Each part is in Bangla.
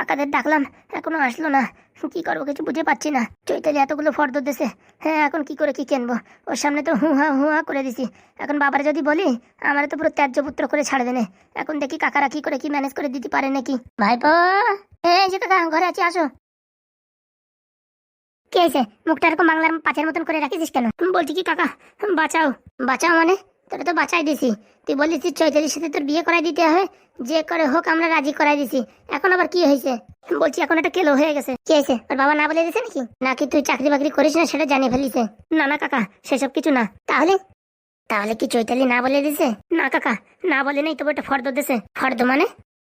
কাকাদের ডাকলাম, এখনও আসলো না। কি করব, কিছু বুঝে পাচ্ছি না। চৈতালি এতগুলো ফর্দ দিছে হ্যাঁ এখন কি করে কি কিনবো? ওর সামনে তো হুহা হুহা করে দিছি। এখন বাবারে যদি বলি, আমার তো পুরো ত্যায্য পুত্র করে ছাড় দেনে। এখন দেখি কাকারা কি করে, কি ম্যানেজ করে দিতে পারে নাকি? ভাইপো! এই যে কাকা, ঘরে আছি, আসো। কে আছে মুখটা এরকম বাংলার পাঁচের মতন করে রাখিস কেন? বলছি কি কাকা, বাঁচাও। বাঁচাও মানে? তোরা তো বাঁচাই দিছি। তুই বলিস চৈতালির সাথে তোর বিয়ে করাই দিতে হবে, যে করে হোক আমরা রাজি করাই দিছি। এখন আবার কি হয়েছে? বলছি এখন একটা কেলো হয়ে গেছে। কি হয়েছে? ওর বাবা না বলে দিয়েছে নাকি? নাকি তুই চাকরি বাকরি করিস না সেটা জানিয়ে ফেলিছে? না না, কাকা, সেসব কিছু না। তাহলে? তাহলে কি চৈতালি না বলে দিছে না, কাকা, না বলে নেই, তবে একটা ফর্দ দিছে। ফর্দ মানে?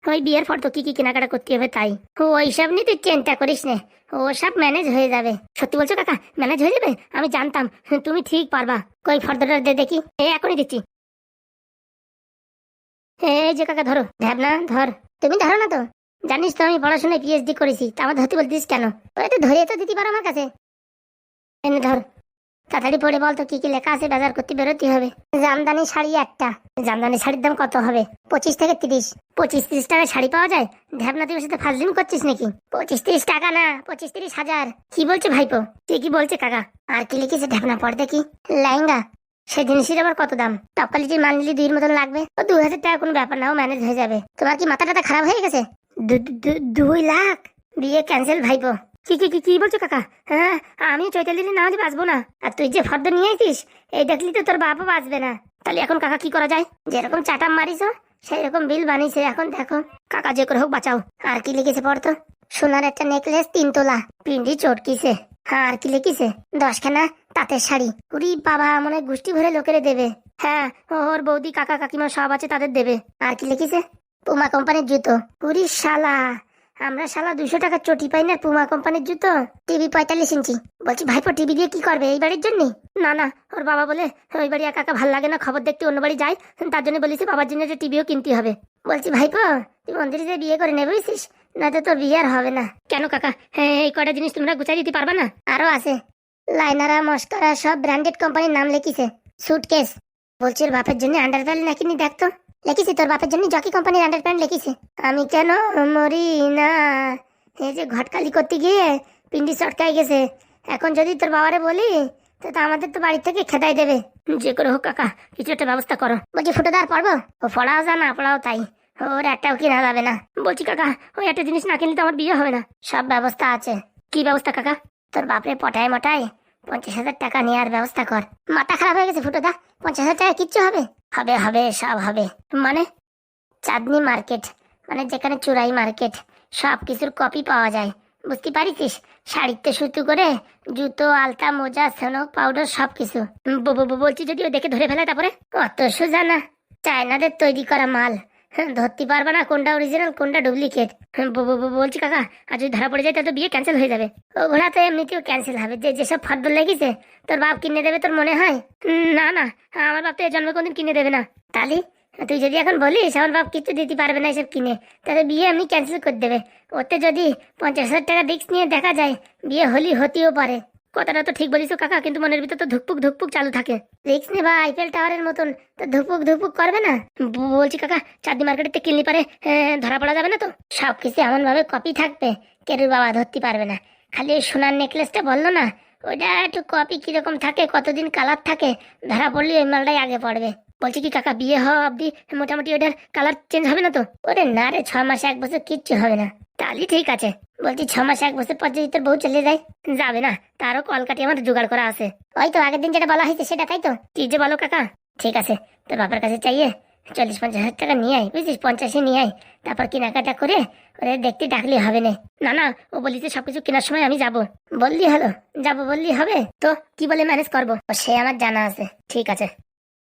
ওই বিয়ের ফর্দ কি কি কেনাকাটা করতে হবে তাই? ও, ওইসব নিয়ে তুই চিন্তা করিস নে। ও, সব ম্যানেজ হয়ে যাবে। সত্যি বলছো কাকা ম্যানেজ হয়ে যাবে? আমি জানতাম। তুমি ঠিক পারবা। কই ফর্দটা দে দেখি। এ, এখনই দিচ্ছি। এই যে কাকা, ধরো। ঢ্যাবনা ধর। তুমি ধরো না তো। জানিস তো আমি পড়াশোনায় পিএইচডি করেছি। তা আমার ধরতে বলতিস কেন? ওই তো ধরে তো দিতে পারো আমার কাছে। এনে ধর। তাড়াতাড়ি পড়ে বল তো, কি কি লেখা আছে, বাজার করতে বেরোতে হবে। জামদানি শাড়ি একটা। জামদানি শাড়ির দাম কত হবে? পঁচিশ থেকে তিরিশ। পঁচিশ তিরিশ টাকা শাড়ি পাওয়া যায়? ঢ্যাবনা তুই ওর সাথে ফাজলিম করছিস নাকি? পঁচিশ তিরিশ টাকা না, পঁচিশ তিরিশ হাজার। কি বলছে ভাইপো? তুই কি বলছে কাকা? আর কি লিখেছে ঢ্যাবনা পড় দেখি। লেহেঙ্গা। সে জিনিসের আবার কত দাম? টপ কোয়ালিটির মাল নিলে দুইয়ের মতন লাগবে। ও দু হাজার টাকা কোনো ব্যাপার না, ও ম্যানেজ হয়ে যাবে। তোমার কি মাথা টাথা খারাপ হয়ে গেছে? দুই লাখ? বিয়ে ক্যান্সেল ভাইপো। কি কি কি কি বলছো কাকা? হ্যাঁ আমি চৈতালির না হলে বাঁচবো না। আর তুই যে ফর্দ নিয়ে আইতিস এই দেখলি তো তোর বাপও বাঁচবে না। তাহলে এখন কাকা কি করা যায়? যেরকম চাটাম মারিস সেই রকম বিল বানিয়েছে এখন দেখো। কাকা যে করে হোক বাঁচাও। আর কি লিখেছে পড়তো সোনার একটা নেকলেস, তিন তোলা। পিন্ডি চটকিছে। আর কি লিখেছে? দশখানা তাঁতের শাড়ি। উরি বাবা, মনে গুষ্টি ভরে লোকেরে দেবে। হ্যাঁ ওর বৌদি, কাকা, কাকিমা সব আছে তাদের দেবে। আর কি লিখেছে? পুমা কোম্পানির জুতো। উরি শালা। আমরা শালা দুশো টাকা চটি পাই না পুমা কোম্পানির জুতো? টিভি পঁয়তাল্লিশ ইঞ্চি। বলছি, ভাইপো, টিভি দিয়ে কি করবে? এই বাড়ির জন্য? না না, ওর বাবা বলে, ওই বাড়ি একা একা ভালো লাগে না, খবর দেখতে অন্য বাড়ি যায় তার জন্য বলেছি, বাবার জন্য টিভিও কিনতে হবে। বলছি, ভাইপো, তুই মন্দিরে বিয়ে করে নেবে বুঝছিস? না তো তোর বিয়ে আর হবে না। কেন কাকা? হ্যাঁ এই কটা জিনিস তোমরা গুছাই দিতে পারবা না? আরও আছে। লাইনারা, মস্করা, সব ব্র্যান্ডেড কোম্পানির নাম লিখিছে। সুটকেস। বলছি ওর বাপের জন্য আন্ডার আন্ডারপ্যান্ট নাকিনি দেখতো লিখিছি, তোর বাপের জন্য জকি কোম্পানির আন্ডারপ্যান্ট লিখিছে। আমি কেন মরি না? এই যে ঘটকালি করতে গিয়ে পিন্ডি চটকাই গেছে। এখন যদি তোর বাবারে বলি, তো আমাদের তো বাড়ি থেকে খেদাই দেবে। যে করে হোক কাকা, কিছু একটা ব্যবস্থা করো। বলছি ফুটোদার পড়ব ও পড়াও যা না পড়াও তাই। ওর একটাও কিনা যাবে না। বলছি, কাকা, ওই একটা জিনিস না কিনলে তো আমার বিয়ে হবে না। সব ব্যবস্থা আছে। কি ব্যবস্থা, কাকা? তোর বাপরে পটায় মটায় পঞ্চাশ হাজার টাকা নেওয়ার ব্যবস্থা কর। মাথা খারাপ হয়ে গেছে ফুটোদা, পঞ্চাশ হাজার টাকা কিচ্ছু হবে? হবে হবে, সব হবে। মানে? চাঁদনি মার্কেট মানে যেখানে চুরাই মার্কেট, সব কিছুর কপি পাওয়া যায়। বুঝতে পারিস শাড়িতে সুতো করে, জুতো, আলতা, মোজা সনক পাউডার সব কিছু। বলছি যদি দেখে ধরে ফেলে তারপরে? অত সোজা না। চায়নাদের তৈরি করা মাল। ধরতে পারবে না কোনটা অরিজিনাল কোনটা ডুপ্লিকেট বলছি কাকা, আর যদি ধরা পড়ে যায়, তাহলে তো বিয়ে ক্যান্সেল হয়ে যাবে। ওগুলা তো এমনিতেও ক্যান্সেল হবে। যে যেসব ফর্দ লেগেছে, তোর বাপ কিনে দেবে তোর মনে হয়? না না, আমার বাপ তো এ জন্মে কোনদিন কিনে দেবে না। তাহলে, তুই যদি এখন বলিস, আমার বাপ কিছু দিতে পারবে না এসব কিনে, তাহলে বিয়ে এমনি ক্যান্সেল করে দেবে। ওতে যদি পঞ্চাশ হাজার টাকা রিস্ক নিয়ে দেখা যায়, বিয়ে হলি হতেও পারে। কথাটা তো ঠিক বলিস কাকা কিন্তু মনের ভিতর তো ধুকপুক ধুকপুক চালু থাকে। রিক্স নেবা আইফেল টাওয়ারের মতন তো ধুকপুক ধুকপুক করবে না? বলছি কাকা চাঁদনি মার্কেটে কিনলি পারে ধরা পড়া যাবে না তো? সব কিছু এমন ভাবে কপি থাকবে কেরুর বাবা ধরতে পারবে না। খালি ওই সোনার নেকলেসটা বলল না ওইটা একটু কপি কীরকম থাকে কতদিন কালার থাকে ধরা পড়লে ওই মালটাই আগে পড়বে। বলছি কি, কাকা, বিয়ে হওয়া অবধি মোটামুটি ওটার কালার চেঞ্জ হবে না তো? ওরে না রে, ছ মাস এক বছর কিচ্ছু হবে না। তাহলে ঠিক আছে। বলছি ছ মাস এক বছর পর যদি তোর বউ চলে যায়, যাবে না। তারও কলকাটি আমার জোগাড় করা আছে। ওই তো আগের দিন যেটা বলা হয়েছে সেটা, তাই তো? কি যে বলো, কাকা? ঠিক আছে। তোর বাবার কাছে চাইয়ে চল্লিশ পঞ্চাশ হাজার টাকা নিয়ে আয় বুঝছিস পঞ্চাশে নিয়ে আয়। তারপর কেনাকাটা করে ওরে দেখতে ডাকলে হবে না। না না, ও বলিতে সবকিছু কেনার সময় আমি যাব। বললি হলো? যাব বললি হবে? তো কি বলে ম্যানেজ করব? সে আমার জানা আছে। ঠিক আছে।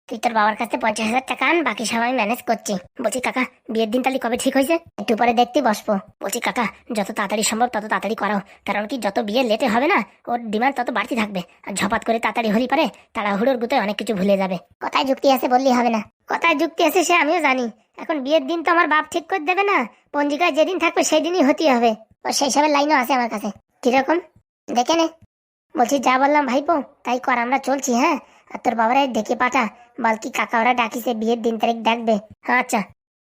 তুই তোর বাবার কাছে পঞ্চাশ হাজার টাকা আন, বাকি সব আমি ম্যানেজ করছি। বলছি, কাকা, বিয়ের দিন তাহলে কবে ঠিক হয়েছে? একটু পরে দেখতে বসবো। বলছি, কাকা, যত তাড়াতাড়ি সম্ভব তত তাড়াতাড়ি করাও। কারণ কি, যত বিয়ে লেটে হবে না, ওর ডিমান্ড তত বাড়তি থাকবে। আর ঝপাত করে তাড়াতাড়ি হলি পারে, তাড়াহুড়োর গুতে অনেক কিছু ভুলে যাবে। কথায় যুক্তি আছে বললি হবে না। কথায় যুক্তি আছে সে আমিও জানি। এখন বিয়ের দিন তো আমার বাপ ঠিক করে দেবে না। পঞ্জিকায় যেদিন থাকবে সেই দিনই হতে হবে। ও সেই সবের লাইনও আছে আমার কাছে। কীরকম? দেখে নে। বলছি যা বললাম ভাইপো তাই কর আমরা চলছি হ্যাঁ? আর তোর বাবারা ডেকে পাঠা বালকি কাকা ওরা ডাকিছে বিয়ের দিন তারিখ ডাকবে। হ্যাঁ আচ্ছা।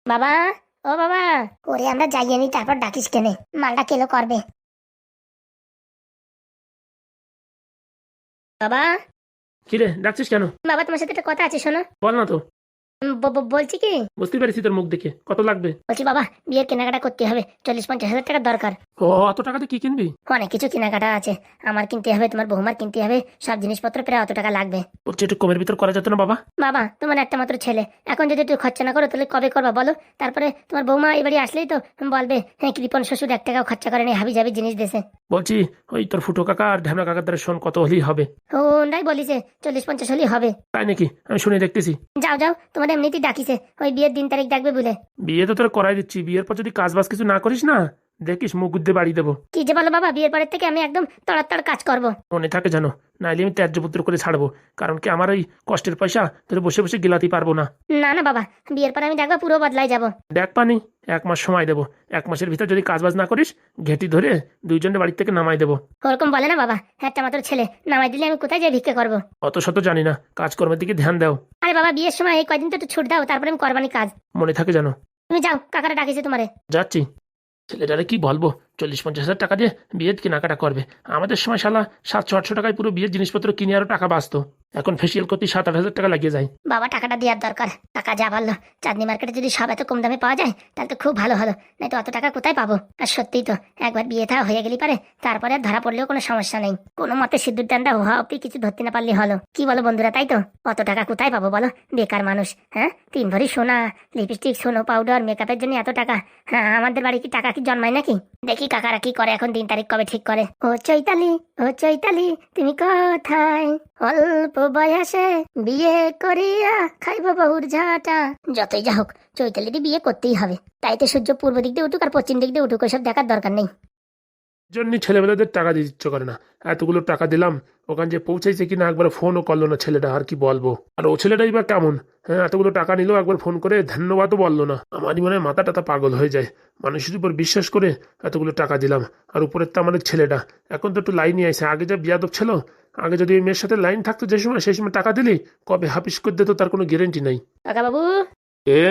বাবা ও বাবা ওরে আমরা যাইয়ে নি তারপর ডাকিস কেনে? মালটা কেলো করবে? বাবা? কিরে ডাকছিস কেন? বাবা তোমার সাথে একটা কথা আছে শোনো। বল না তো। বলছি কি? বুঝতে পেরেছি তোর মুখ দেখে। কত লাগবে? বলছি বাবা বিয়ের কেনাকাটা করতে হবে। চল্লিশ পঞ্চাশ হাজার টাকা দরকার। ও অত টাকাতে কি কিনবি? অনেক কিছু কেনাকাটা আছে। আমার কিনতে হবে তোমার বৌমার কিনতে হবে। সব জিনিসপত্র প্রায় অত টাকা লাগবে। বলছি একটু কমের ভিতর করা যেত না বাবা? বাবা তোমার একটা মাত্র ছেলে। এখন যদি একটু খরচা না করো তাহলে কবে করবা বলো? তারপরে তোমার বৌমা এবারে আসলেই তো বলবে হ্যাঁ কৃপন শ্বশুর এক টাকাও খরচা করেনি হাবি যাবি জিনিস দেশে বলছি ওই তোর ফুটো কাকা আর ঢ্যামনা কাকার দ্বারা শোন কত হলেই হবে। ও নাই বলিছে চল্লিশ পঞ্চাশ হলেই হবে। তাই নাকি? আমি শুনে দেখতেছি। যাও যাও তোমার এমনিতেই ডাকিছে। ওই বিয়ের দিন তারিখ ডাকবে বলে। বিয়ে তো তোর করাই দিচ্ছি। বিয়ের পর যদি কাজ বাজ কিছু না করিস না দেখিস মুখ গুদ্দে বাড়ি দেবো। কি যে বলো বাবা বিয়ের পরের থেকে আমি একদম তড়াতড় কাজ করব। মনে থাকে জানো নাইলে আমি ত্যায্যপুত্র করে ছাড়বো কারণ কি আমার ওই কষ্টের পয়সা তোর বসে বসে গেলাতে পারব না। না না বাবা বিয়ের পরে আমি দেখবা পুরো বদলাই যাব। দেখ পানি এক মাস সময় দেবো। এক মাসের ভিতর যদি কাজ বাজ না করিস ঘেটি ধরে দুইজনের বাড়ি থেকে নামাই দেবো। ওরকম বলে না বাবা একটা মাত্র ছেলে নামাই দিলে আমি কোথায় যাই ভিক্ষে করব? অত শত জানি না কাজ কাজকর্মের দিকে ধ্যান দাও। আরে বাবা বিয়ের সময় এই কয়দিন তো একটু ছুট দাও তারপরে আমি করবানি কাজ। মনে থাকে জানো তুমি যাও কাকারা ডাকিছে তোমারে। যাচ্ছি। ছেলেটারে কি বলব? চল্লিশ পঞ্চাশ হাজার টাকা দিয়ে বিয়ের কেনাকাটা করবে। আমাদের সময় শালা সাতশো আটশো টাকায় পুরো বিয়ের জিনিসপত্র কিনে আরও টাকা বাঁচতো। এখন ফেসিয়াল করতে সাত আট হাজার টাকা লাগিয়ে যায়। বাবা, টাকাটা দেওয়ার দরকার। টাকা যা ভালো চাঁদনি মার্কেটে যদি সব এত কম দামে পাওয়া যায়, তাহলে তো খুব ভালো হলো। নাই তো অত টাকা কোথায় পাবো? আর সত্যিই তো, একবার বিয়ে থা হয়ে গেলি পারে। তারপরে আর ধরা পড়লেও কোনো সমস্যা নেই। কোনো মতে সিদ্ধুর দানটা হওয়া অব্দি কিছু ধরতে না পারলে হলো। কি বলো বন্ধুরা, তাই তো? অত টাকা কোথায় পাবো বলো? বেকার মানুষ হ্যাঁ? তিন ভরি সোনা লিপস্টিক সোনো পাউডার মেকআপের জন্য এত টাকা। হ্যাঁ আমাদের বাড়ি কি টাকা কি জন্মায় নাকি? দেখি কাকারা কি করে এখন দিন তারিখ কবে ঠিক করে? ও চৈতালি ও চৈতালি, তুমি কোথায়? অল্প বয়সে বিয়ে করিয়া খাইব বহুর ঝাটা। যতই যা হোক চৈতালিটি বিয়ে করতেই হবে। তাই তো সূর্য পূর্ব দিক দিয়ে উঠুক আর পশ্চিম দিক দিয়ে উঠুক ওইসব দেখার দরকার নেই। জন্য ছেলেমেয়েদের টাকা দিতে ইচ্ছে করে না? এতগুলো টাকা দিলাম ওখান যে পৌঁছাইছে কিনা একবার ফোনও করল না ছেলেটা আর কি বলব? আর ও ছেলেটাই বা কেমন? হ্যাঁ এতগুলো টাকা নিলেও একবার ফোন করে ধন্যবাদও বলল না। আমারই মনে হয় মাথা টাতা পাগল হয়ে যায়। মানুষের উপর বিশ্বাস করে এতগুলো টাকা দিলাম আর উপরের তো আমাদের ছেলেটা। এখন তো একটু লাইনই আছে আগে যা বিয়াদব ছিল আগে যদি ওই মেয়ের সাথে লাইন থাকতো যে সময় সেই সময় টাকা দিলি কবে হাফিস করে দিত তার কোনো গ্যারেন্টি নাই। কাকা বাবু এ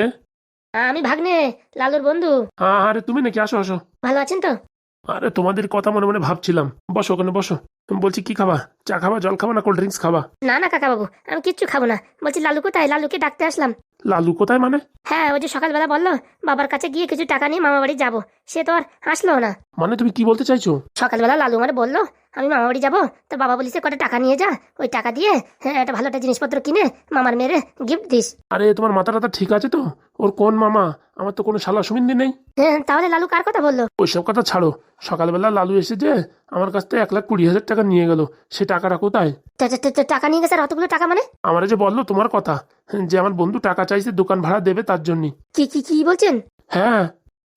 আমি ভাগ্নে লালুর বন্ধু। হ্যাঁ আরে তুমি নাকি আসো আসো। ভালো আছেন তো? আরে তোমাদের কথা মনে মনে ভাবছিলাম। বসো ওখানে বসো। বলছি কি খাবা? চা খাবা জল খাবা না কোল্ড ড্রিঙ্কস খাবা? না না কাকা বাবু আমি কিচ্ছু খাব না। বলছি লালু কোথায়? লালুকে ডাকতে আসলাম। লালু কোথায় মানে? হ্যাঁ ওই যে সকালবেলা বলল বাবার কাছে গিয়ে কিছু টাকা নিয়ে মামা বাড়ি যাব। সে তো আর আসলো না। মানে তুমি কি বলতে চাইছো? সকালবেলা লালু আমার বলল আমি মামা বাড়ি যাব তো বাবা বলিছে কটা টাকা নিয়ে যা ওই টাকা দিয়ে হ্যাঁ একটা ভালো একটা জিনিসপত্র কিনে মামার মেয়েরে গিফট দিস। আরে তোমার মাথা টাথা ঠিক আছে তো? ওর কোন মামা? আমার তো কোনো শালা সুমিন্দি নেই। হ্যাঁ তাহলে লালু কার কথা বলল? ওইসব কথা ছাড়ো। সকালবেলা লালু এসে যে আমার কাছ থেকে এক লাখ কুড়ি হাজার টাকা নিয়ে গেল সে টাকাটা কোথায়? টাকা নিয়ে গেছে আর অতগুলো টাকা মানে? আমার যে বলল তোমার কথা যে আমার বন্ধু টাকা চাইছে দোকান ভাড়া দেবে তার জন্য। কি কি কি বলছেন? হ্যাঁ।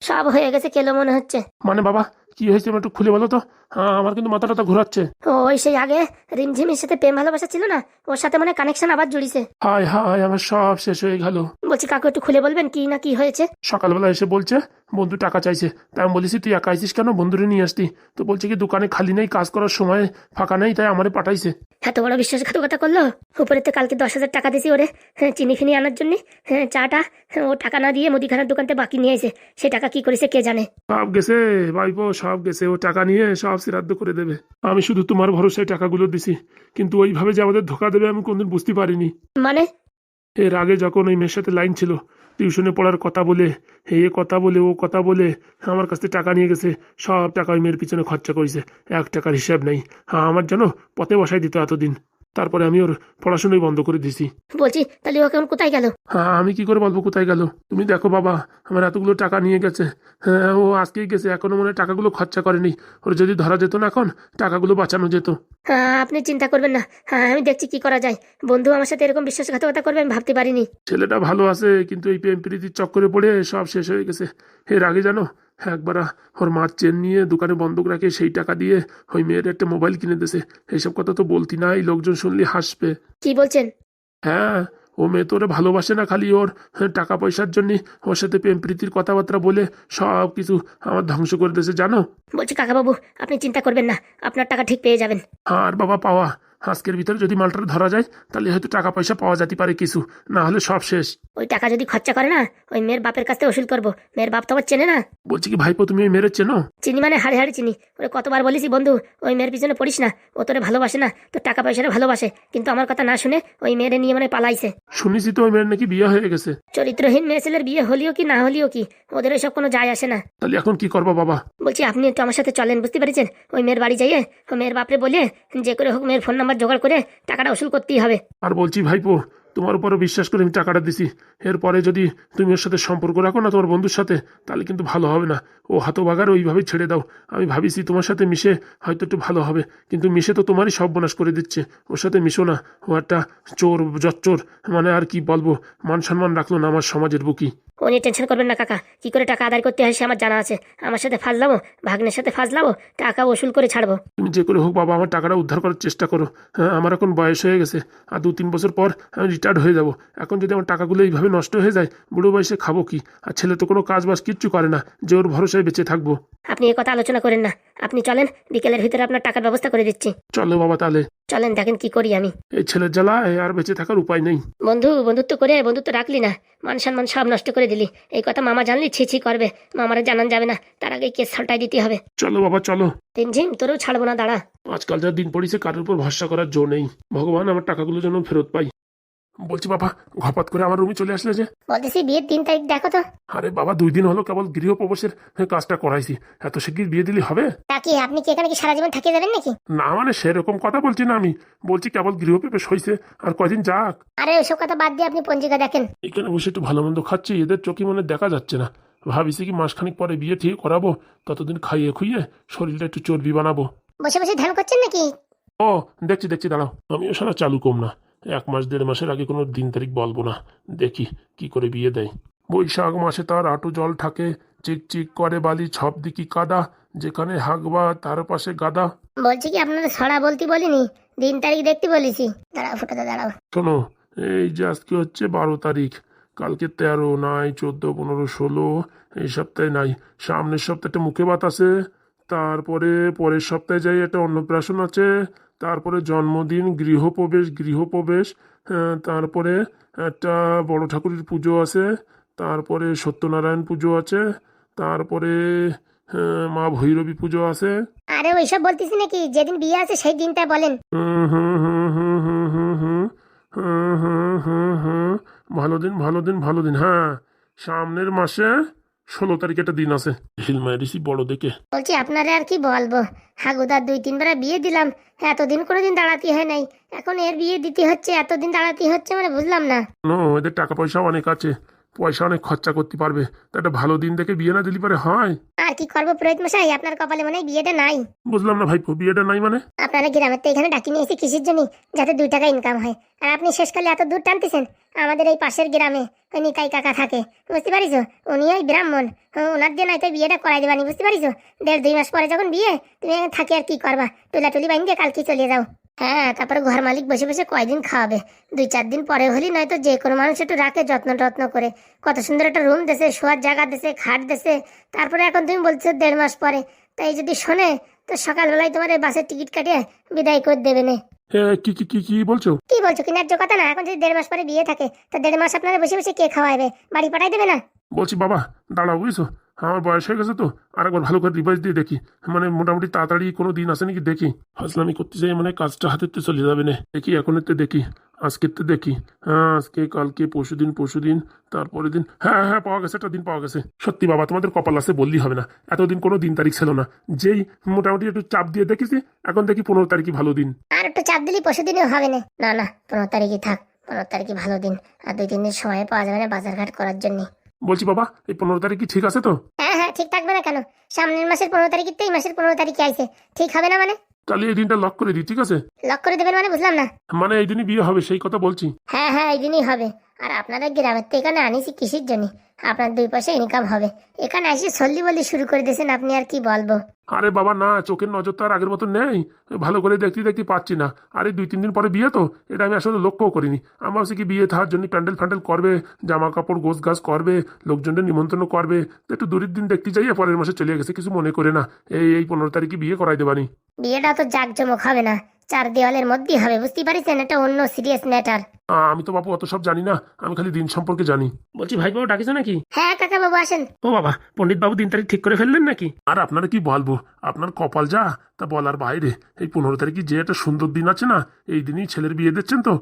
সব হয়ে গেছে কেলো মনে হচ্ছে। মানে বাবা কি হয়েছে একটু খুলে বলো তো? হ্যাঁ আমার কিন্তু মাথাটা টাথা ঘোরাচ্ছে। ওই সেই আগে রিমঝিমের সাথে প্রেম ভালোবাসা ছিল না? ওর সাথে মানে কানেকশন আবার জুড়িছে। হায় হায় আমার সব শেষ হয়ে গেল। বলছি কাকু একটু খুলে বলবেন কি না কি হয়েছে? সকালবেলা এসে বলছে বন্ধু টাকা চাইছে। তাই আমি বলেছি তুই একা আইছিস কেন? বন্ধুরে নিয়ে আসতি। তো বলছে কি দোকানে খালি নেই কাজ করার সময় ফাঁকা নেই তাই আমারে পাঠাইছে। এত বড় বিশ্বাসঘাতকতা করল? উপরে তো কালকে দশ হাজার টাকা দিয়েছি ওরে। হ্যাঁ চিনি ফিনি আনার জন্য। হ্যাঁ চাটা হ্যাঁ, ও টাকা না দিয়ে মুদিখানার দোকানতে বাকি নিয়ে এসে সে টাকা কি করেছে কে জানে? সব গেছে ভাইপো সব গেছে। ও টাকা নিয়ে সব শ্রাদ্ধ করে দেবে। আমি শুধু তোমার ভরসায় টাকাগুলো দিছি কিন্তু ওইভাবে যে আমাদের ধোকা দেবে আমি কোনদিন বুঝতে পারিনি। মানে? এর আগে যখন ওই মেয়ের সাথে লাইন ছিল টিউশনে পড়ার কথা বলে, এ কথা বলে, ও কথা বলে, আমার কাছ থেকে টাকা নিয়ে গেছে, সব টাকা ওই মেয়ের পিছনে খরচা করেছে, এক টাকার হিসাব নাই। আমার যেন পথে বসাই দিত এতদিন। তারপরে আমি ওর পড়াশোনাই বন্ধ করে দিছি। বলছি তাহলে ও এখন কোথায় গেল? হ্যাঁ আমি কি করে বলব কোথায় গেল? তুমি দেখো বাবা আমার এতগুলো টাকা নিয়ে গেছে। হ্যাঁ ও আজকেই গেছে এখনও মনে টাকাগুলো খরচা করেনি। ওর যদি ধরা যেত না এখন টাকাগুলো বাঁচানো যেত। হ্যাঁ আপনি চিন্তা করবেন না। হ্যাঁ আমি দেখছি কি করা যায়। বন্ধু আমার সাথে এরকম বিশ্বাসঘাতকতা করবে আমি ভাবতে পারিনি। ছেলেটা ভালো আছে কিন্তু এই প্রেম প্রীতির চক্করে পড়ে সব শেষ হয়ে গেছে। এর আগে জানো একবার ওর মার চেন নিয়ে দোকানে বন্ধক রাখে সেই টাকা দিয়ে ওই মেয়ের একটা মোবাইল কিনে দিয়েছে। এইসব কথা তো বলতি না এই লোকজন শুনলে হাসবে। কি বলছেন? হ্যাঁ ও মেয়ে তো ওরে ভালোবাসে না খালি ওর হ্যাঁ, টাকা পয়সার জন্য ওর সাথে প্রেম প্রীতির কথাবার্তা বলে সব কিছু আমার ধ্বংস করে দিয়েছে জানো? বলছি কাকাবাবু আপনি চিন্তা করবেন না আপনার টাকা ঠিক পেয়ে যাবেন। আর বাবা পাওয়া। আজকের ভিতরে যদি মালটা ধরা যায় তাহলে হয়তো টাকা পয়সা পাওয়া যেতে পারে কিছু। না হলে সব শেষ। ওই টাকা যদি খরচা করে না ওই মেয়ের বাপের কাছ ওসুল করব। মেয়ের বাপ তো চেনে না। বলছি কি ভাইপো তুমি ওই মেরে চেনো? চিনি মানে হাড়ে হাড়ে চিনি। ওরে কতবার বলেছি বন্ধু ওই মেয়ের পিছনে পড়িস না। ও তোরে ভালোবাসে না তোর টাকা পয়সারে ভালোবাসে। কিন্তু আমার কথা না শুনে ওই মেয়েরে নিয়ে মানে পালাইছে। শুনেছি তো ওই মেয়ের নাকি বিয়ে হয়ে গেছে। চরিত্রহীন মেয়ে ছেলের বিয়ে হলিও কি না হলিও কি ওদের সব কোনো যায় আসে না। তাহলে এখন কি করব বাবা? বলছি আপনি একটু আমার সাথে চলেন বুঝতে পেরেছেন? ওই মেয়ের বাড়ি যাইয়ে ওই মেয়ের বাপরে বলে যে করে হোক মেয়ের ফোন নাম্বার জোগাড় করে টাকাটা ওসুল করতেই হবে। আর বলছি, ভাইপো, তোমার উপরে বিশ্বাস করে আমি টাকাটা দিছি। এরপরে যদি তুমি ওর সাথে সম্পর্ক রাখো না তোমার বন্ধুর সাথে, তাহলে কিন্তু ভালো হবে না। ও হাতবাগার ওইভাবে ছেড়ে দাও। আমি ভাবিছি তোমার সাথে মিশে হয়তো একটু ভালো হবে, কিন্তু মিশে তো তোমারই সব বনাশ করে দিচ্ছে। ওর সাথে মিশো না। ও একটা চোর, জচ্চোর। মানে আর কি বলব, মান সম্মান রাখল না আমার সমাজের বুকি। ও নিয়ে টেনশন করবেন না কাকা। কি করে টাকা আদায় করতে হয় সে আমার জানা আছে। আমার সাথে ফাজলাবো ভাগ্নের সাথে ফাজলাবো টাকা ওসুল করে ছাড়বো। তুমি যে করে হোক বাবা আমার টাকাটা উদ্ধার করার চেষ্টা করো। হ্যাঁ আমার এখন বয়স হয়ে গেছে। আর দু তিন বছর পর আমি রিটায়ার্ড হয়ে যাব। এখন যদি আমার টাকাগুলো এইভাবে নষ্ট হয়ে যায় বুড়ো বয়সে খাব কি? আর ছেলে তো কোনো কাজ বাজ কিচ্ছু করে না যে ওর ভরসায় বেঁচে থাকব। আপনি এ কথা আলোচনা করেন না। আপনি চলেন বিকেলের ভিতরে আপনার টাকার ব্যবস্থা করে দিচ্ছি। চলো বাবা তাহলে। চলেন দেখেন কি করি আমি। এই ছেলের জ্বালায় আর বেঁচে থাকার উপায় নেই। বন্ধু বন্ধুত্ব করে বন্ধুত্ব রাখলি না। মান সম্মান সব নষ্ট করে দিলি। এই কথা মামা জানলি ছি ছি করবে। মামারা জানান যাবে না। তার আগে কেস ছালটাই দিতে হবে। চলো বাবা চলো। তিন ঝিম তোরেও ছাড়বো না দাঁড়া। আজকাল যা দিন পড়েছে কারোর উপর ভরসা করার জো নেই। ভগবান আমার টাকাগুলো যেন ফেরত পাই বলছি বাবা ঘপাত করে আমার রুমে চলে আসলে যে। বলতেছি বিয়ের তিন তারিখ দেখো তো। আরে বাবা দুই দিন হলো কেবল গৃহপ্রবেশের কাজটা করাইছি। এত শিগগির বিয়ে দিলে হবে? তা কি আপনি কি এখানে কি সারা জীবন থেকে যাবেন নাকি? না মানে সেরকম কথা বলছি না আমি। বলছি কেবল গৃহপ্রবেশ হয়েছে আর কদিন যাক। আরে ওইসব কথা বাদ দিয়ে আপনি পঞ্জিকা দেখেন। এখানে বসে একটু ভালো মন্দ খাচ্ছি এদের চোখে মনে দেখা যাচ্ছে না। ভাবিছি কি মাসখানিক পরে বিয়ে ঠিক করাবো ততদিন খাইয়ে খুইয়ে শরীরটা একটু চর্বি বানাবো। বসে বসে ধ্যান করছেন নাকি? ও দেখছি দেখছি দাঁড়াও। আমিও সারা চালু কম না। এক মাস দেড় মাসের আগে কোনো দিন তারিখ বলব না। দেখি কি করে বিয়ে দেয়। বৈশাখ মাসে তার আটু জল থাকে চিকচিক করে বালি ছপ দিকি কাদা যেখানে হাঁকবা তার পাশে গাদা। বলছি কি আপনারা ছড়া বলতে বলিনি? দিন তারিখ দেখতে বলেছি। দাঁড়াও ফুটাতে দাঁড়াও। শোনো এই যে আজকে হচ্ছে বারো তারিখ কালকে তেরো নাই চোদ্দ পনেরো ষোলো এই সপ্তাহে নাই। সামনের সপ্তাহে একটা মুখে ভাত আছে তারপরে পরের সপ্তাহে যাই একটা অন্নপ্রাশন আছে তারপরে জন্মদিন গৃহপ্রবেশ গৃহপ্রবেশ তারপরে একটা বড় ঠাকুরের পুজো আছে তারপরে সত্যনারায়ণ পুজো আছে তারপরে মা ভৈরবী পুজো আছে আরে ওইসব বলতিস নাকি যেদিন বিয়ে আছে সেই দিনটা বলেন ভালো দিন ভালো দিন ভালো দিন হ্যাঁ সামনের মাসে ষোলো তারিখ একটা দিন আছে। বড় দেখে। বলছি আপনারে আর কি বলব? হাগুদার দুই তিনবার বিয়ে দিলাম। এতদিন কোনোদিন দাঁড়াতে হয় নাই। এখন এর বিয়ে দিতে হচ্ছে এতদিন দাঁড়াতে হচ্ছে মানে বুঝলাম না। নো এদের টাকা পয়সা অনেক আছে। পয়সা অনেক খরচা করতে পারবে। তা একটা ভালো দিন দেখে বিয়ে না দিলি পারে হয়। আর কি করব পুরোহিত মশাই? আপনার কপালে মনে হয় বিয়েটা নাই। বুঝলাম না ভাইপো বিয়েটা নাই মানে? আপনারা গ্রামের তো এখানে ডাকি নিয়েছি কিসের জন্য যাতে দুই টাকা ইনকাম হয়। আর আপনি শেষকালে এত দূর টানতেছেন আমাদের এই পাশের গ্রামে ওই নিতাই কাকা থাকে। বুঝতে পারিস উনি ওই ব্রাহ্মণ। হুম, ওনার দিয়ে নয়তো বিয়েটা করাই দেবানি বুঝতে পারিস দেড় দুই মাস পরে যখন বিয়ে তুমি এখানে থাকে আর কি করবা? টুলা টুলি বাইন দিয়ে কালকে চলে যাও। হ্যাঁ তারপরে ঘর মালিক বসে বসে কয়দিন খাওয়াবে? দুই চার দিন পরে হলি নয়তো যে কোনো মানুষ একটু রাখে যত্ন টত্ন করে। কত সুন্দর একটা রুম দেশে শোয়ার জায়গা দেশে খাট দেশে তারপরে এখন তুমি বলছো দেড় মাস পরে। তাই যদি শোনে তো সকালবেলায় তোমার এই বাসের টিকিট কাটিয়ে বিদায় করে দেবে নে। কি কি কি কি বলছো? কি বলছো? কি ন্যায্য কথা না? এখন যদি দেড় মাস পরে বিয়ে থাকে তা দেড় মাস আপনারা বসে বসে কে খাওয়াবে বাড়ি পাঠাই দেবে না? বলছি বাবা দাঁড়াও বুঝছ? আমার বয়স হয়ে গেছে তো আর একবার ভালো করে রিভাইজ দিয়ে দেখি। মানে মোটামুটি তাড়াতাড়ি কোনো দিন আসে নাকি দেখি। ফাজলামি করতে চাই মানে কাজটা হাতের তো চলে যাবে না। দেখি এখন তো দেখি আজকের তো দেখি। হ্যাঁ আজকে, কালকে, পরশু দিন পরশু দিন তারপরে দিন। হ্যাঁ হ্যাঁ পাওয়া গেছে, একটা দিন পাওয়া গেছে। সত্যি বাবা, তোমাদের কপাল আছে বললেই হবে না। এতদিন কোনো দিন তারিখ ছিল না। যেই মোটামুটি একটু চাপ দিয়ে দেখেছি, এখন দেখি পনেরো তারিখই ভালো দিন। আর একটু চাপ দিলেই পরশু দিনেও হবে না। না না, পনেরো তারিখই থাক, পনেরো তারিখই ভালো দিন। আর দুই, তিন দিন সময় পাওয়া যাবে না বাজারঘাট করার জন্য। বলছি বাবা এই পনেরো তারিখ কি ঠিক আছে তো? হ্যাঁ হ্যাঁ ঠিক থাকবে না কেন? সামনের মাসের পনেরো তারিখের তো এই মাসের পনেরো তারিখে আইছে। ঠিক হবে না মানে? তাহলে এই দিনটা লক করে দিই ঠিক আছে? লক করে দেবেন মানে বুঝলাম না? মানে এই দিনই বিয়ে হবে সেই কথা বলছি। হ্যাঁ হ্যাঁ এই দিনই হবে। আর আপনারা গ্রামের তো এখানে আনিছি কিসের জন্য। আপনার দুই পয়সা ইনকাম হবে। এখানে এসে সল্লি বল্লি শুরু করে দিয়েছেন আপনি আর কি বলব? আরে বাবা না চোখের নজর তো আর আগের মতো নেই। ভালো করে দেখতে দেখতে পাচ্ছি না। আরে দুই তিন দিন পরে বিয়ে তো এটা আমি আসলে লক্ষ্যও করিনি। আমার ভাবছি কি বিয়ে থাকার জন্য প্যান্ডেল ফ্যান্ডেল করবে জামা কাপড় গোছ গাছ করবে লোকজনদের নিমন্ত্রণ করবে। একটু দূরের দিন দেখতে যাই পরের মাসে চলে গেছে কিছু মনে করে না। এই এই পনেরো তারিখে বিয়ে করাই দেবানি। বিয়েটা তো জাঁকজমক হবে না। চার দেওয়ালের মধ্যেই হবে বুঝতে পারছেন? এটা অন্য সিরিয়াস ম্যাটার আমি তো বাবু অত সব জানি না আমি খালি দিন সম্পর্কে জানি। বলছি ভাই বাবু ডাকিস নাকি? হ্যাঁ কাকা বাবু আসেন। ও বাবা পণ্ডিত বাবু দিন তারিখ ঠিক করে ফেললেন নাকি? আর আপনারা কি বলব আপনার কপাল যা তা বলার বাইরে। এই পনেরো তারিখে যে একটা সুন্দর দিন আছে না এই দিনই ছেলের বিয়ে দিচ্ছেন তো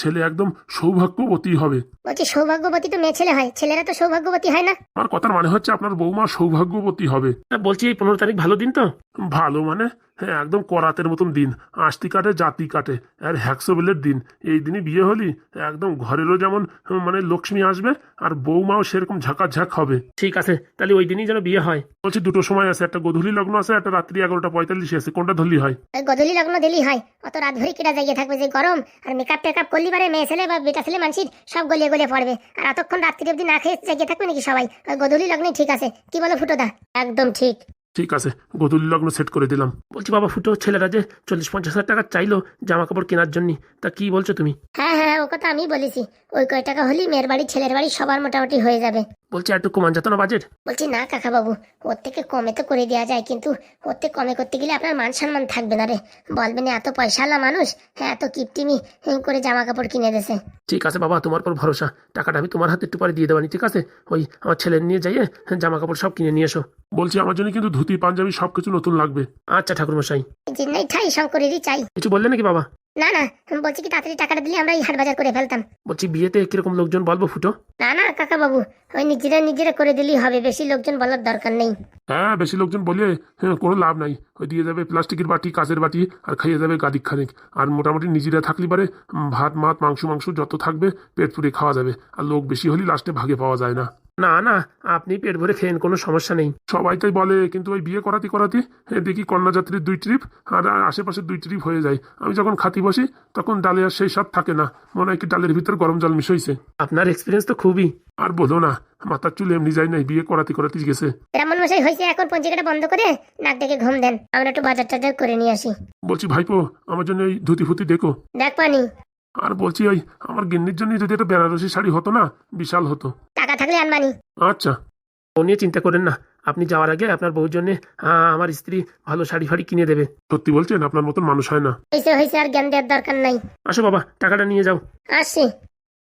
ছেলে একদম সৌভাগ্যবতী হবে। বলছি সৌভাগ্যবতী তো মেয়ে ছেলে হয় ছেলেরা তো সৌভাগ্যবতী হয় না? আমার কথার মানে হচ্ছে আপনার বৌমা সৌভাগ্যবতী হবে। বলছি এই পনেরো তারিখ ভালো দিন তো? ভালো মানে? হ্যাঁ একদম করাতের মতন দিন। আস্তি কাটে জাতি কাটে আর হ্যাক্সোবেলের দিন। এই দিনই বিয়ে হলি? একদম ঘরেরও যেমন মানে লক্ষ্মী আসবে আর বৌমাও সেরকম ঝাঁকাঝাঁক হবে। ঠিক আছে তাহলে ওই দিনই যেন বিয়ে হয়। বলছি দুটো সময় আছে একটা গধূলি লগ্ন আছে একটা রাত্রি এগারোটা পঁয়তাল্লিশে আছে কোনটা ধরলি হয়? ওই গধূলি লগ্ন দিলেই হয়। অত রাত ভরি কিটা জায়গায় থাকবে যে গরম আর মেকআপ টেকআপ করলি পারে মেয়ে ছেলে বা বেটা ছেলে মানুষের সব গলিয়ে গলিয়ে পড়বে। আর অতক্ষণ রাত্রি অব্দি না খেয়ে জায়গায় থাকবে নাকি সবাই? ওই গধূলি লগ্নে ঠিক আছে। কি বলো ফুটোদা? একদম ঠিক। ঠিক আছে গদুল লগ্ন সেট করে দিলাম। বলছি, বাবা, ফুটো, ছেলেরা যে চল্লিশ পঞ্চাশ হাজার টাকা চাইলো জামা কাপড় কেনার জন্য, তা কি বলছো তুমি? হ্যাঁ হ্যাঁ ও কথা আমি বলেছি। ওই কয় টাকা হলেই মেয়ের বাড়ি, ছেলের বাড়ি সবার মোটামুটি হয়ে যাবে। বলছি একটু কমান যেত না বাজেট। বলছি না কাকা বাবু ওর থেকে কমে তো করে দেওয়া যায় কিন্তু ওর থেকে কমে করতে গেলে আপনার মান সম্মান থাকবে না রে। বলবেন এত পয়সাওয়ালা মানুষ হ্যাঁ এত কিপটিমি হুম করে জামা কাপড় কিনে দেছে। ঠিক আছে বাবা তোমার পর ভরসা। টাকাটা আমি তোমার হাতে একটু পরে দিয়ে দেবানি ঠিক আছে? ওই আমার ছেলে নিয়ে যাইয়ে জামা কাপড় সব কিনে নিয়ে এসো। বলছি আমার জন্য কিন্তু ধুতি পাঞ্জাবি সবকিছু নতুন লাগবে। আচ্ছা ঠাকুরমশাই। জিন্নাই ঠাই শঙ্করেরই চাই। কিছু বললে নাকি বাবা? না না বলছি কি তাড়াতাড়ি টাকাটা দিলে আমরা এই হাট বাজার করে ফেলতাম। বলছি বিয়েতে কীরকম লোকজন বলব ফুটো? না না কাকা বাবু ওই নিজেরা নিজেরা করে দিলেই হবে বেশি লোকজন বলার দরকার নেই। হ্যাঁ বেশি লোকজন বলে হ্যাঁ, কোনো লাভ নাই। ওই দিয়ে যাবে প্লাস্টিকের বাটি কাঁচের বাটি আর খাইয়ে যাবে গাদিক খানিক। আর মোটামুটি নিজেরা থাকলে পারে ভাত মাত মাংস মাংস যত থাকবে পেট পুড়ে খাওয়া যাবে। আর লোক বেশি হলে লাস্টে ভাগে পাওয়া যায় না। না না আপনি পেট ভরে খেয়েন কোনো সমস্যা নেই। সবাই তাই বলে কিন্তু ওই বিয়ে করাতে করাতে দেখি কন্যাযাত্রীর দুই ট্রিপ আর আশেপাশে দুই ট্রিপ হয়ে যায়। আমি যখন খাতি বসি তখন ডালে আর সেই স্বাদ থাকে না। মনে হয় কি ডালের ভিতর গরম জল মিশইছে। আপনার এক্সপিরিয়েন্স তো খুবই। আর বলো না মাথার চুল এমনি যায় নাই বিয়ে করাতে করাতে গেছে। ব্রাহ্মণ মশাই হয়েছে এখন পঞ্জিকাটা বন্ধ করে নাক ডেকে ঘুম দেন। আমরা একটু বাজার টাজার করে নিয়ে আসি। বলছি ভাইপো আমার জন্য এই ধুতি ফুতি দেখো। দেখ পানি। আর বলছি ওই আমার গিন্নির জন্য যদি একটা বেনারসি শাড়ি হতো না বিশাল হতো। টাকা থাকলে আনবানি আচ্ছা। ও নিয়ে চিন্তা করেন না। আপনি যাওয়ার আগে আপনার বউর জন্য আমার স্ত্রী ভালো শাড়ি ফাড়ি কিনে দেবে। সত্যি বলছেন? আপনার মতন মানুষ হয় না। হয়েছে হয়েছে আর জ্ঞান দেওয়ার দরকার নাই। আসো বাবা টাকাটা নিয়ে যাও। আসছি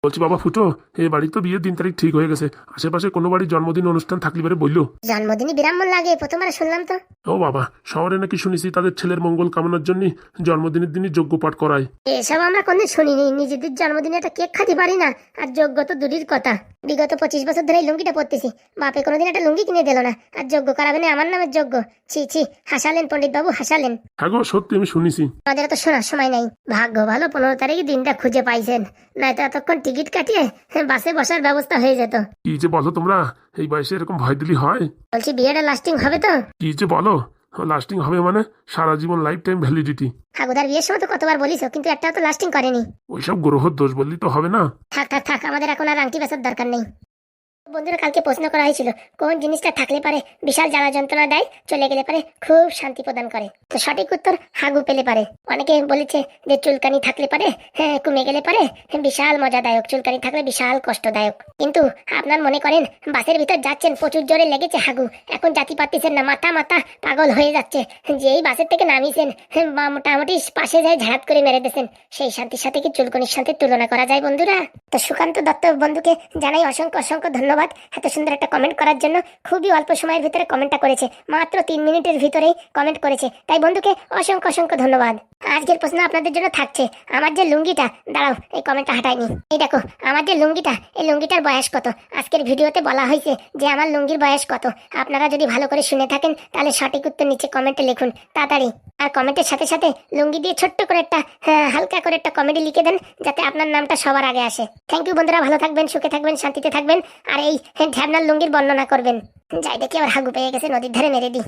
বলছি বাবা ফুটো এই বাড়ি তো বিয়ের দিন তারিখ ঠিক হয়ে গেছে। আশেপাশে কোনো বাড়ির জন্মদিন অনুষ্ঠান থাকলে পারে বলল। জন্মদিনই বিরামন লাগে প্রথমবার শুনলাম তো। ও বাবা শহরে নাকি শুনেছি তাদের ছেলের মঙ্গল কামনার জন্য জন্মদিনের দিনই যজ্ঞ পাঠ করায়। এসব আমরা কোনদিন শুনিনি নিজেদের জন্মদিনে একটা কেক খাতে পারি না আর যোগ্য তো দূরের কথা। বিগত পঁচিশ বছর ধরে এই লুঙ্গিটা পরতেছি বাপে কোনোদিন একটা লুঙ্গি কিনে দিল না আর যোগ্য করাবে না আমার নামের যোগ্য ছি ছি হাসালেন পণ্ডিত বাবু হাসালেন। হ্যাঁ গো সত্যি আমি শুনেছি। আমাদের তো শোনার সময় নাই। ভাগ্য ভালো পনেরো তারিখে দিনটা খুঁজে পাইছেন নয়তো এতক্ষণ টিকিট কাটিয়ে বাসে বসার ব্যবস্থা হয়ে যেত। কি যে বলো তোমরা? এই বয়সে এরকম ভয় দিলি হয়? বলছি বিয়েটা লাস্টিং হবে তো? কি যে বলো? লাস্টিং হবে মানে সারা জীবন লাইফ টাইম ভ্যালিডিটি ঠাকুরদার বিয়ের সময় তো কতবার বলিস কিন্তু একটাও তো লাস্টিং করেনি। ওইসব গ্রহ দোষ বললি তো হবে না। থাক থাক থাক আমাদের এখন আর আংটি বেচার দরকার নেই। বন্ধুরা কালকে প্রশ্ন করা হয়েছিল কোন জিনিসটা থাকলে পারে বিশাল জ্বালা যন্ত্রণা দেয় চলে গেলে পারে খুব শান্তি প্রদান করে? তো সঠিক উত্তর হাগু পেলে পারে। অনেকে বলেছে যে চুলকানি থাকলে পারে হ্যাঁ কমে গেলে পারে বিশাল মজাদায়ক চুলকানি থাকলে বিশাল কষ্টদায়ক। কিন্তু আপনার মনে করেন বাসের ভিতর যাচ্ছেন প্রচুর জোরে লেগেছে হাগু। এখন জাতি পাচ্ছেন না মাথা মাথা পাগল হয়ে যাচ্ছে। যেই বাসের থেকে নামিয়েছেন হ্যাঁ, বা মোটামুটি পাশে যায় ঝাড়াত করে মেরে দিয়েছেন। সেই শান্তির সাথে কি চুলকনির সাথে তুলনা করা যায় বন্ধুরা? তো সুকান্ত দত্ত বন্ধুকে জানাই অসংখ্য অসংখ্য ধন্যবাদ। এত সুন্দর একটা কমেন্ট করার জন্য খুবই অল্প সময়ের ভিতরে কমেন্টটা করেছে। মাত্র তিন মিনিটের ভিতরেই কমেন্ট করেছে। তাই বন্ধুকে অসংখ্য অসংখ্য ধন্যবাদ। আজকের প্রশ্ন আপনাদের জন্য থাকছে। আমার যে লুঙ্গিটা দাঁড়াও এই কমেন্টটা হাঁটাইনি এই দেখো আমার যে লুঙ্গিটা এই লুঙ্গিটার বয়স কত? আজকের ভিডিওতে বলা হয়েছে যে আমার লুঙ্গির বয়স কত। আপনারা যদি ভালো করে শুনে থাকেন তাহলে সঠিক উত্তর নিচে কমেন্টে লিখুন। তাড়াতাড়ি। আর কমেন্টের সাথে সাথে লুঙ্গি দিয়ে ছোট্ট করে একটা হ্যাঁ, হালকা করে একটা কমেডি লিখে দেন যাতে আপনার নামটা সবার আগে আসে। থ্যাংক ইউ বন্ধুরা ভালো থাকবেন সুখে থাকবেন শান্তিতে থাকবেন। আর এই ঢ্যাবনার লুঙ্গির বর্ণনা করবেন। যাই দেখি আবার হাগু পেয়ে গেছে নদীর ধারে মেরে দিই।